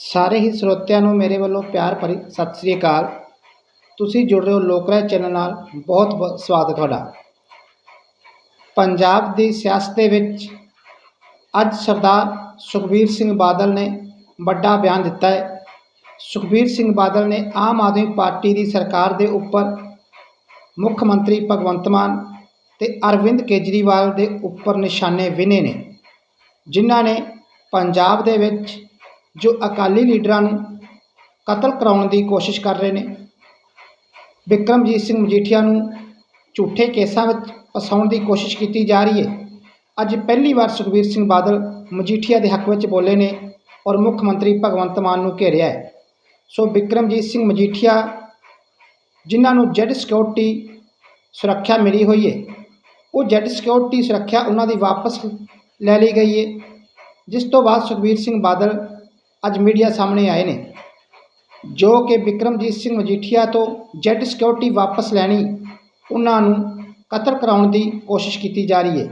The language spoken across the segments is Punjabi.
ਸਾਰੇ ਹੀ ਸਰੋਤਿਆਂ ਨੂੰ ਮੇਰੇ ਵੱਲੋਂ ਪਿਆਰ ਭਰੀ ਸਤਿ ਸ੍ਰੀ ਅਕਾਲ। ਤੁਸੀਂ ਜੁੜ ਰਹੇ ਹੋ ਲੋਕਰਾਜ ਚੈਨਲ ਨਾਲ। ਬਹੁਤ ਬਹੁਤ ਸਵਾਗਤ ਤੁਹਾਡਾ। ਪੰਜਾਬ ਦੀ ਸਿਆਸਤ ਦੇ ਵਿੱਚ ਅੱਜ ਸਰਦਾਰ ਸੁਖਬੀਰ ਸਿੰਘ ਬਾਦਲ ਨੇ ਵੱਡਾ ਬਿਆਨ ਦਿੱਤਾ ਹੈ। ਸੁਖਬੀਰ ਸਿੰਘ ਬਾਦਲ ਨੇ ਆਮ ਆਦਮੀ ਪਾਰਟੀ ਦੀ ਸਰਕਾਰ ਦੇ ਉੱਪਰ ਮੁੱਖ ਮੰਤਰੀ ਭਗਵੰਤ ਮਾਨ ਤੇ ਅਰਵਿੰਦ ਕੇਜਰੀਵਾਲ ਦੇ ਉੱਪਰ ਨਿਸ਼ਾਨੇ ਵਿੰਨੇ ਨੇ, ਜਿਨ੍ਹਾਂ ਨੇ ਪੰਜਾਬ ਦੇ ਵਿੱਚ ਜੋ ਅਕਾਲੀ ਲੀਡਰਾਂ ਨੂੰ ਕਤਲ ਕਰਾਉਣ ਦੀ ਕੋਸ਼ਿਸ਼ ਕਰ ਰਹੇ ਨੇ। ਵਿਕਰਮਜੀਤ ਸਿੰਘ ਮਜੀਠੀਆ ਨੂੰ ਝੂਠੇ ਕੇਸਾਂ ਵਿੱਚ ਫਸਾਉਣ ਦੀ ਕੋਸ਼ਿਸ਼ ਕੀਤੀ ਜਾ ਰਹੀ ਹੈ। ਅੱਜ ਪਹਿਲੀ ਵਾਰ ਸੁਖਬੀਰ ਸਿੰਘ ਬਾਦਲ ਮਜੀਠੀਆ ਦੇ ਹੱਕ ਵਿੱਚ ਬੋਲੇ ਨੇ ਔਰ ਮੁੱਖ ਮੰਤਰੀ ਭਗਵੰਤ ਮਾਨ ਨੂੰ ਘੇਰਿਆ ਹੈ। ਸੋ ਵਿਕਰਮਜੀਤ ਸਿੰਘ ਮਜੀਠੀਆ, ਜਿਨ੍ਹਾਂ ਨੂੰ ਜੈਡ ਸਿਕਿਉਰਿਟੀ ਸੁਰੱਖਿਆ ਮਿਲੀ ਹੋਈ ਹੈ, ਉਹ ਜੈਡ ਸਿਕਿਉਰਿਟੀ ਸੁਰੱਖਿਆ ਉਹਨਾਂ ਦੀ ਵਾਪਸ ਲੈ ਲਈ ਗਈ ਹੈ, ਜਿਸ ਤੋਂ ਬਾਅਦ ਸੁਖਬੀਰ ਸਿੰਘ ਬਾਦਲ ਅੱਜ ਮੀਡੀਆ ਸਾਹਮਣੇ ਆਏ ਨੇ, ਜੋ ਕਿ ਵਿਕਰਮਜੀਤ ਸਿੰਘ ਮਜੀਠੀਆ ਤੋਂ ਜੈਡ ਸਿਕਿਉਰਿਟੀ ਵਾਪਸ ਲੈਣੀ ਉਹਨਾਂ ਨੂੰ ਕਤਲ ਕਰਾਉਣ ਦੀ ਕੋਸ਼ਿਸ਼ ਕੀਤੀ ਜਾ ਰਹੀ ਹੈ।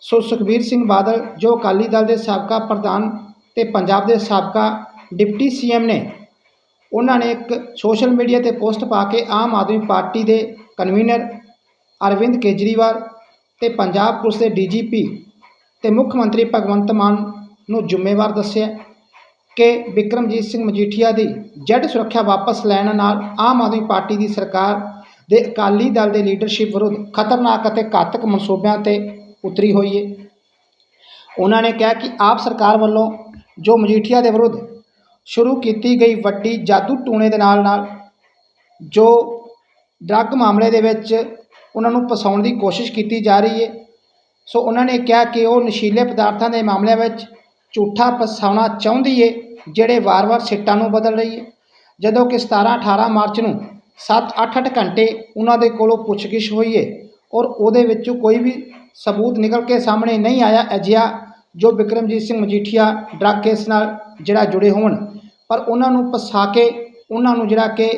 ਸੋ ਸੁਖਬੀਰ ਸਿੰਘ ਬਾਦਲ, ਜੋ ਅਕਾਲੀ ਦਲ ਦੇ ਸਾਬਕਾ ਪ੍ਰਧਾਨ ਤੇ ਪੰਜਾਬ ਦੇ ਸਾਬਕਾ ਡਿਪਟੀ ਸੀਐਮ ਨੇ, ਉਹਨਾਂ ਨੇ ਇੱਕ ਸੋਸ਼ਲ ਮੀਡੀਆ ਤੇ ਪੋਸਟ ਪਾ ਕੇ ਆਮ ਆਦਮੀ ਪਾਰਟੀ ਦੇ ਕਨਵੀਨਰ ਅਰਵਿੰਦ ਕੇਜਰੀਵਾਲ ਤੇ ਪੰਜਾਬ ਪੁਲਿਸ ਦੇ ਡੀਜੀਪੀ ਤੇ ਮੁੱਖ ਮੰਤਰੀ ਭਗਵੰਤ ਮਾਨ ਨੂੰ ਜ਼ਿੰਮੇਵਾਰ ਦੱਸਿਆ। ਕਿ ਵਿਕਰਮਜੀਤ ਸਿੰਘ ਮਜੀਠੀਆ ਦੀ ਜੈਡ ਸੁਰੱਖਿਆ ਵਾਪਸ ਲੈਣ ਨਾਲ ਆਮ ਆਦਮੀ ਪਾਰਟੀ ਦੀ ਸਰਕਾਰ ਦੇ ਅਕਾਲੀ ਦਲ ਦੇ ਲੀਡਰਸ਼ਿਪ ਵਿਰੁੱਧ ਖਤਰਨਾਕ ਅਤੇ ਘਾਤਕ ਮਨਸੂਬਿਆਂ ਤੇ ਉਤਰੀ ਹੋਈ ਹੈ ਉਹਨਾਂ ਨੇ ਕਿਹਾ ਕਿ ਆਪ ਸਰਕਾਰ ਵੱਲੋਂ ਜੋ ਮਜੀਠੀਆ ਦੇ ਵਿਰੁੱਧ ਸ਼ੁਰੂ ਕੀਤੀ ਗਈ ਵੱਡੀ ਜਾਦੂ ਟੂਣੇ ਦੇ ਨਾਲ ਨਾਲ ਜੋ ਡਰੱਗ ਮਾਮਲੇ ਦੇ ਵਿੱਚ ਉਹਨਾਂ ਨੂੰ ਫਸਾਉਣ ਦੀ ਕੋਸ਼ਿਸ਼ ਕੀਤੀ ਜਾ ਰਹੀ ਹੈ ਸੋ ਉਹਨਾਂ ਨੇ ਕਿਹਾ ਕਿ ਉਹ ਨਸ਼ੀਲੇ ਪਦਾਰਥਾਂ ਦੇ ਮਾਮਲਿਆਂ ਵਿੱਚ ਝੂਠਾ ਫਸਾਉਣਾ ਚਾਹੁੰਦੀ ਏ, ਜਿਹੜੇ ਵਾਰ-ਵਾਰ ਸਿੱਟਾਂ ਨੂੰ ਬਦਲ ਰਹੀ ਹੈ ਜਦੋਂ ਕਿ 17 18 ਮਾਰਚ ਨੂੰ 7 8-8 ਘੰਟੇ ਉਹਨਾਂ ਦੇ ਕੋਲੋਂ ਪੁੱਛਗਿੱਛ ਹੋਈ ਏ ਔਰ ਉਹਦੇ ਵਿੱਚੋਂ ਕੋਈ ਵੀ ਸਬੂਤ ਨਿਕਲ ਕੇ ਸਾਹਮਣੇ ਨਹੀਂ ਆਇਆ ਅਜਿਹਾ ਜੋ ਵਿਕਰਮਜੀਤ ਸਿੰਘ ਮਜੀਠੀਆ ਡਰੱਗ ਕੇਸ ਨਾਲ ਜਿਹੜਾ ਜੁੜੇ ਹੋਣ। ਪਰ ਉਹਨਾਂ ਨੂੰ ਫਸਾ ਕੇ, ਉਹਨਾਂ ਨੂੰ ਜਿਹੜਾ ਕਿ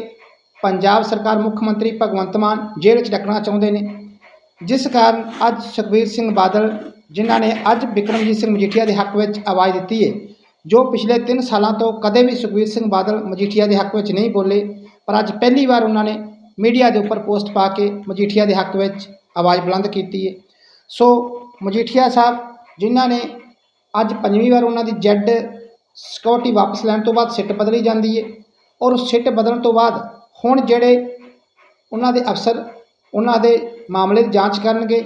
ਪੰਜਾਬ ਸਰਕਾਰ ਮੁੱਖ ਮੰਤਰੀ ਭਗਵੰਤ ਮਾਨ ਜੇਲ੍ਹ 'ਚ ਰੱਖਣਾ ਚਾਹੁੰਦੇ ਨੇ। ਜਿਸ ਕਾਰਨ ਅੱਜ ਸੁਖਬੀਰ ਸਿੰਘ ਬਾਦਲ ਜਿਨ੍ਹਾਂ ਨੇ ਅੱਜ ਬਿਕਰਮਜੀਤ ਸਿੰਘ ਮਜੀਠੀਆ ਦੇ ਹੱਕ ਵਿੱਚ ਆਵਾਜ਼ ਦਿੱਤੀ ਹੈ ਜੋ ਪਿਛਲੇ 3 ਸਾਲਾਂ ਤੋਂ ਕਦੇ ਵੀ ਸੁਖਬੀਰ ਸਿੰਘ ਬਾਦਲ ਮਜੀਠੀਆ ਦੇ ਹੱਕ ਵਿੱਚ ਨਹੀਂ ਬੋਲੇ, ਪਰ ਅੱਜ ਪਹਿਲੀ ਵਾਰ ਉਹਨਾਂ ਨੇ ਮੀਡੀਆ ਦੇ ਉੱਪਰ ਪੋਸਟ ਪਾ ਕੇ ਮਜੀਠੀਆ ਦੇ ਹੱਕ ਵਿੱਚ ਆਵਾਜ਼ ਬੁਲੰਦ ਕੀਤੀ ਹੈ ਸੋ ਮਜੀਠੀਆ ਸਾਹਿਬ, ਜਿਨ੍ਹਾਂ ਨੇ ਅੱਜ ਪੰਜਵੀਂ ਵਾਰ ਉਹਨਾਂ ਦੀ ਜੈਡ ਸਿਕਿਉਰਿਟੀ ਵਾਪਸ ਲੈਣ ਤੋਂ ਬਾਅਦ ਸਿੱਟ ਬਦਲੀ ਜਾਂਦੀ ਹੈ ਔਰ ਉਸ ਸਿੱਟ ਬਦਲਣ ਤੋਂ ਬਾਅਦ ਹੁਣ ਜਿਹੜੇ ਉਹਨਾਂ ਦੇ ਅਫਸਰ, ਉਹਨਾਂ ਦੇ ਮਾਮਲੇ ਦੀ ਜਾਂਚ ਕਰਨਗੇ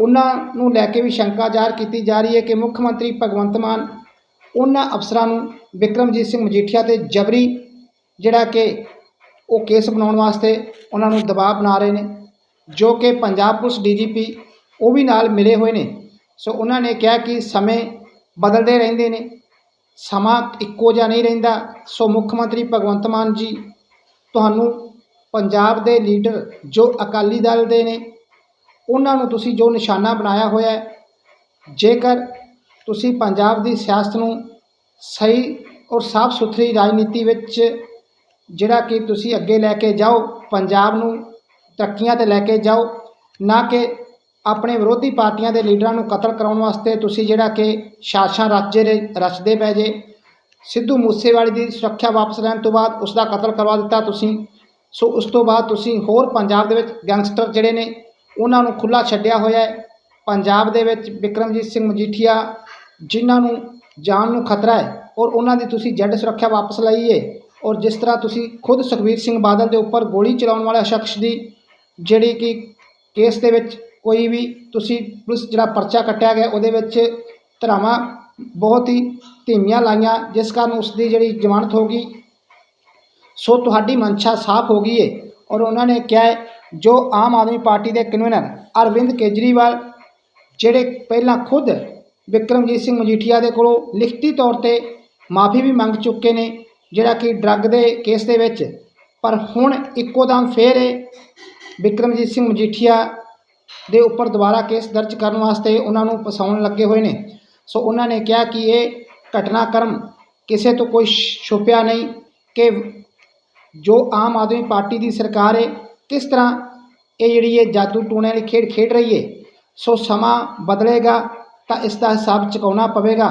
ਉਹਨਾਂ ਨੂੰ ਲੈ ਕੇ ਵੀ ਸ਼ੰਕਾ ਜ਼ਾਹਰ ਕੀਤੀ ਜਾ ਰਹੀ ਹੈ ਕਿ ਮੁੱਖ ਮੰਤਰੀ ਭਗਵੰਤ ਮਾਨ ਉਹਨਾਂ ਅਫਸਰਾਂ ਨੂੰ ਵਿਕਰਮਜੀਤ ਸਿੰਘ ਮਜੀਠੀਆ ਤੇ ਜਬਰੀ ਜਿਹੜਾ ਕਿ ਉਹ ਕੇਸ ਬਣਾਉਣ ਵਾਸਤੇ ਉਹਨਾਂ ਨੂੰ ਦਬਾਅ ਬਣਾ ਰਹੇ ਨੇ, ਜੋ ਕਿ ਪੰਜਾਬ ਪੁਲਿਸ ਡੀਜੀਪੀ ਉਹ ਵੀ ਨਾਲ ਮਿਲੇ ਹੋਏ ਨੇ। ਸੋ ਉਹਨਾਂ ਨੇ ਕਿਹਾ ਕਿ ਸਮੇਂ ਬਦਲਦੇ ਰਹਿੰਦੇ ਨੇ, ਸਮਾਂ ਇੱਕੋ ਜਿਹਾ ਨਹੀਂ ਰਹਿੰਦਾ। ਸੋ ਮੁੱਖ ਮੰਤਰੀ ਭਗਵੰਤ ਮਾਨ ਜੀ, ਤੁਹਾਨੂੰ ਪੰਜਾਬ ਦੇ ਲੀਡਰ ਜੋ ਅਕਾਲੀ ਦਲ ਦੇ ਨੇ ਉਹਨਾਂ ਨੂੰ ਤੁਸੀਂ ਜੋ ਨਿਸ਼ਾਨਾ ਬਣਾਇਆ ਹੋਇਆ ਜੇਕਰ ਤੁਸੀਂ ਪੰਜਾਬ ਦੀ ਸਿਆਸਤ ਨੂੰ ਸਹੀ ਔਰ ਸਾਫ਼ ਸੁਥਰੀ ਰਾਜਨੀਤੀ ਵਿੱਚ ਜਿਹੜਾ ਕਿ ਤੁਸੀਂ ਅੱਗੇ ਲੈ ਕੇ ਜਾਓ, ਪੰਜਾਬ ਨੂੰ ਤਰੱਕੀਆਂ ਤੇ ਲੈ ਕੇ ਜਾਓ, ਨਾ ਕਿ ਆਪਣੇ ਵਿਰੋਧੀ ਪਾਰਟੀਆਂ ਦੇ ਲੀਡਰਾਂ ਨੂੰ ਕਤਲ ਕਰਾਉਣ ਵਾਸਤੇ ਤੁਸੀਂ ਜਿਹੜਾ ਕਿ ਸ਼ਾਸਾਂ ਰਚਦੇ ਰਚਦੇ ਪੈ ਜੇ। ਸਿੱਧੂ ਮੂਸੇਵਾਲੇ ਦੀ ਸੁਰੱਖਿਆ ਵਾਪਸ ਲੈਣ ਤੋਂ ਬਾਅਦ ਉਸ ਦਾ ਕਤਲ ਕਰਵਾ ਦਿੱਤਾ ਤੁਸੀਂ। ਸੋ ਉਸ ਤੋਂ ਬਾਅਦ ਤੁਸੀਂ ਹੋਰ ਪੰਜਾਬ ਦੇ ਵਿੱਚ ਗੈਂਗਸਟਰ ਜਿਹੜੇ ਨੇ ਉਹਨਾਂ ਨੂੰ ਖੁੱਲਾ ਛੱਡਿਆ ਹੋਇਆ ਹੈ। ਪੰਜਾਬ ਦੇ ਵਿੱਚ ਵਿਕਰਮਜੀਤ ਸਿੰਘ ਮਜੀਠੀਆ ਜਿਨ੍ਹਾਂ ਨੂੰ ਜਾਨ ਨੂੰ ਖਤਰਾ ਹੈ ਔਰ ਉਹਨਾਂ ਦੀ ਤੁਸੀਂ ਜੈਡ ਸੁਰੱਖਿਆ ਵਾਪਸ ਲਈਏ ਔਰ ਜਿਸ ਤਰ੍ਹਾਂ ਤੁਸੀਂ ਖੁਦ ਸੁਖਬੀਰ ਸਿੰਘ ਬਾਦਲ ਦੇ ਉੱਪਰ ਗੋਲੀ ਚਲਾਉਣ ਵਾਲੇ ਸ਼ਖਸ ਦੀ ਜਿਹੜੀ ਕਿ ਕੇਸ ਦੇ ਵਿੱਚ ਕੋਈ ਵੀ ਤੁਸੀਂ ਪੁਲਿਸ ਜਿਹੜਾ ਪਰਚਾ ਕੱਟਿਆ ਗਿਆ ਉਹਦੇ ਵਿੱਚ ਧਰਾਵਾਂ ਬਹੁਤ ਹੀ ਧੀਮੀਆਂ ਲਾਈਆਂ, ਜਿਸ ਕਾਰਨ ਉਸ ਦੀ ਜਿਹੜੀ ਜ਼ਮਾਨਤ ਹੋ ਗਈ, ਸੋ ਤੁਹਾਡੀ ਮਨਸ਼ਾ ਸਾਫ਼ ਹੋ ਗਈ ਹੈ ਔਰ ਉਹਨਾਂ ਨੇ ਕਿਹਾ ਹੈ, ਜੋ ਆਮ ਆਦਮੀ ਪਾਰਟੀ ਦੇ ਕਨਵੀਨਰ ਅਰਵਿੰਦ ਕੇਜਰੀਵਾਲ, ਜਿਹੜੇ ਪਹਿਲਾਂ ਖੁਦ ਵਿਕਰਮਜੀਤ ਸਿੰਘ ਮਜੀਠੀਆ ਦੇ ਕੋਲੋਂ ਲਿਖਤੀ ਤੌਰ ਤੇ ਮਾਫੀ ਵੀ ਮੰਗ ਚੁੱਕੇ ਨੇ, ਜਿਹੜਾ ਕਿ ਡਰੱਗ ਦੇ ਕੇਸ ਦੇ ਵਿੱਚ, ਪਰ ਹੁਣ ਇੱਕੋ ਦਮ ਫੇਰ ਇਹ ਵਿਕਰਮਜੀਤ ਸਿੰਘ ਮਜੀਠੀਆ ਦੇ ਉੱਪਰ ਦੁਬਾਰਾ ਕੇਸ ਦਰਜ ਕਰਨ ਵਾਸਤੇ ਉਹਨਾਂ ਨੂੰ ਫਸਾਉਣ ਲੱਗੇ ਹੋਏ ਨੇ। ਸੋ ਉਹਨਾਂ ਨੇ ਕਿਹਾ ਕਿ ਇਹ ਘਟਨਾਕ੍ਰਮ ਕਿਸੇ ਤੋਂ ਕੋਈ ਛੁਪਿਆ ਨਹੀਂ ਕਿ ਜੋ ਆਮ ਆਦਮੀ ਪਾਰਟੀ ਦੀ ਸਰਕਾਰ ਹੈ ਕਿਸ ਤਰ੍ਹਾਂ ਇਹ ਜਿਹੜੀ ਇਹ ਜਾਦੂ ਟੂਣੇ ਵਾਲੀ ਖੇਡ ਖੇਡ ਰਹੀ ਹੈ ਸੋ ਸਮਾਂ ਬਦਲੇਗਾ ਤਾਂ ਇਸ ਦਾ ਹਿਸਾਬ ਚੁਕਾਉਣਾ ਪਵੇਗਾ।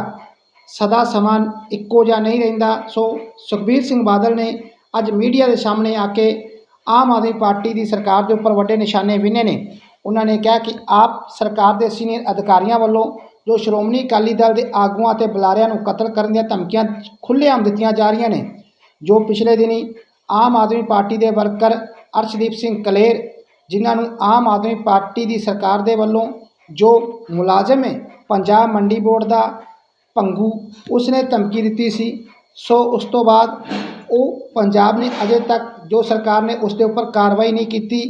ਸਦਾ ਸਮਾਂ ਇੱਕੋ ਜਿਹਾ ਨਹੀਂ ਰਹਿੰਦਾ। ਸੋ ਸੁਖਬੀਰ ਸਿੰਘ ਬਾਦਲ ਨੇ ਅੱਜ ਮੀਡੀਆ ਦੇ ਸਾਹਮਣੇ ਆ ਕੇ ਆਮ ਆਦਮੀ ਪਾਰਟੀ ਦੀ ਸਰਕਾਰ ਦੇ ਉੱਪਰ ਵੱਡੇ ਨਿਸ਼ਾਨੇ ਵਿੰਨੇ ਨੇ। ਉਹਨਾਂ ਨੇ ਕਿਹਾ ਕਿ ਆਪ ਸਰਕਾਰ ਦੇ ਸੀਨੀਅਰ ਅਧਿਕਾਰੀਆਂ ਵੱਲੋਂ ਜੋ ਸ਼੍ਰੋਮਣੀ ਅਕਾਲੀ ਦਲ ਦੇ ਆਗੂਆਂ ਅਤੇ ਬੁਲਾਰਿਆਂ ਨੂੰ ਕਤਲ ਕਰਨ ਦੀਆਂ ਧਮਕੀਆਂ ਖੁੱਲ੍ਹੇਆਮ ਦਿੱਤੀਆਂ ਜਾ ਰਹੀਆਂ ਨੇ, ਜੋ ਪਿਛਲੇ ਦਿਨੀ ਆਮ ਆਦਮੀ ਪਾਰਟੀ ਦੇ ਵਰਕਰ ਅਰਸ਼ਦੀਪ ਸਿੰਘ ਕਲੇਰ, ਜਿਨ੍ਹਾਂ ਨੂੰ ਆਮ ਆਦਮੀ ਪਾਰਟੀ ਦੀ ਸਰਕਾਰ ਦੇ ਵੱਲੋਂ ਜੋ ਮੁਲਾਜ਼ਮ ਹੈ, ਪੰਜਾਬ ਮੰਡੀ ਬੋਰਡ ਦਾ ਭੰਗੂ ਉਸਨੇ ਧਮਕੀ ਦਿੱਤੀ ਸੀ। ਸੋ ਉਸ ਤੋਂ ਬਾਅਦ ਉਹ ਪੰਜਾਬ ਨੇ ਅਜੇ ਤੱਕ ਜੋ ਸਰਕਾਰ ਨੇ ਉਸ ਦੇ ਉੱਪਰ ਕਾਰਵਾਈ ਨਹੀਂ ਕੀਤੀ,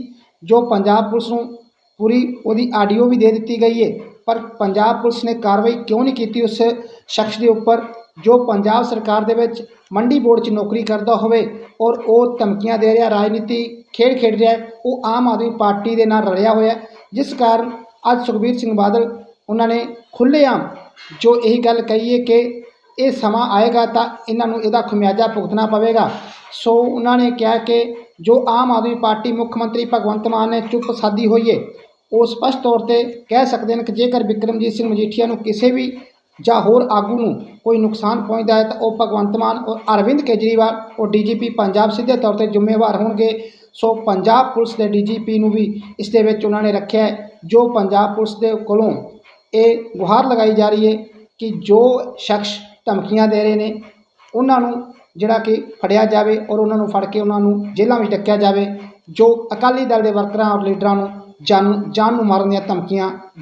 ਜੋ ਪੰਜਾਬ ਪੁਲਿਸ ਨੂੰ ਪੂਰੀ ਉਹਦੀ ਆਡੀਓ ਵੀ ਦੇ ਦਿੱਤੀ ਗਈ ਹੈ। ਪਰ ਪੰਜਾਬ ਪੁਲਿਸ ਨੇ ਕਾਰਵਾਈ ਕਿਉਂ ਨਹੀਂ ਕੀਤੀ ਉਸ ਸ਼ਖਸ ਦੇ ਉੱਪਰ? ਜੋ ਪੰਜਾਬ ਸਰਕਾਰ ਦੇ ਵਿੱਚ ਮੰਡੀ ਬੋਰਡ 'ਚ ਨੌਕਰੀ ਕਰਦਾ ਹੋਵੇ ਔਰ ਉਹ ਧਮਕੀਆਂ ਦੇ ਰਿਹਾ, ਰਾਜਨੀਤੀ ਖੇਡ ਖੇਡ ਰਿਹਾ, ਉਹ ਆਮ ਆਦਮੀ ਪਾਰਟੀ ਦੇ ਨਾਲ ਰਲਿਆ ਹੋਇਆ। ਜਿਸ ਕਾਰਨ ਅੱਜ ਸੁਖਬੀਰ ਸਿੰਘ ਬਾਦਲ ਉਹਨਾਂ ਨੇ ਖੁੱਲ੍ਹੇਆਮ ਜੋ ਇਹੀ ਗੱਲ ਕਹੀਏ ਕਿ ਇਹ ਸਮਾਂ ਆਏਗਾ ਤਾਂ ਇਹਨਾਂ ਨੂੰ ਇਹਦਾ ਖਮਿਆਜਾ ਭੁਗਤਣਾ ਪਵੇਗਾ। ਸੋ ਉਹਨਾਂ ਨੇ ਕਿਹਾ ਕਿ ਜੋ ਆਮ ਆਦਮੀ ਪਾਰਟੀ ਮੁੱਖ ਮੰਤਰੀ ਭਗਵੰਤ ਮਾਨ ਨੇ ਚੁੱਪ ਸਾਦੀ ਹੋਈ ਹੈ ਉਹ ਸਪਸ਼ਟ ਤੌਰ ਤੇ ਕਹਿ ਸਕਦੇ ਨੇ ਕਿ ਜੇਕਰ ਵਿਕਰਮਜੀਤ ਸਿੰਘ ਮਜੀਠੀਆ ਨੂੰ ਕਿਸੇ ਵੀ ਜਾਂ ਹੋਰ ਆਗੂ ਨੂੰ ਕੋਈ ਨੁਕਸਾਨ ਪਹੁੰਚਦਾ ਹੈ ਤਾਂ ਉਹ ਭਗਵੰਤ ਮਾਨ ਔਰ ਅਰਵਿੰਦ ਕੇਜਰੀਵਾਲ ਉਹ ਡੀਜੀਪੀ ਪੰਜਾਬ ਸਿੱਧੇ ਤੌਰ ਤੇ ਜ਼ਿੰਮੇਵਾਰ ਹੋਣਗੇ। ਸੋ ਪੰਜਾਬ ਪੁਲਿਸ ਦੇ ਡੀਜੀਪੀ ਨੂੰ ਵੀ ਇਸ ਦੇ ਵਿੱਚ ਉਹਨਾਂ ਨੇ ਰੱਖਿਆ ਜੋ ਪੰਜਾਬ ਪੁਲਿਸ ਦੇ ਕੋਲੋਂ ਇਹ ਗੁਹਾਰ ਲਗਾਈ ਜਾ ਰਹੀ ਹੈ ਕਿ ਜੋ ਸ਼ਖਸ ਧਮਕੀਆਂ ਦੇ ਰਹੇ ਨੇ, ਉਹਨਾਂ ਨੂੰ ਜਿਹੜਾ ਕਿ ਫੜਿਆ ਜਾਵੇ ਔਰ ਉਹਨਾਂ ਨੂੰ ਫੜ ਕੇ ਉਹਨਾਂ ਨੂੰ ਜੇਲ੍ਹਾਂ ਵਿੱਚ ਡੱਕਿਆ ਜਾਵੇ। ਜੋ ਅਕਾਲੀ ਦਲ ਦੇ ਵਰਕਰਾਂ ਔਰ ਲੀਡਰਾਂ ਨੂੰ ਜਾਨ ਜਾਨ ਨੂੰ ਮਾਰਨ ਦੀਆਂ ਧਮਕੀਆਂ ਦੇ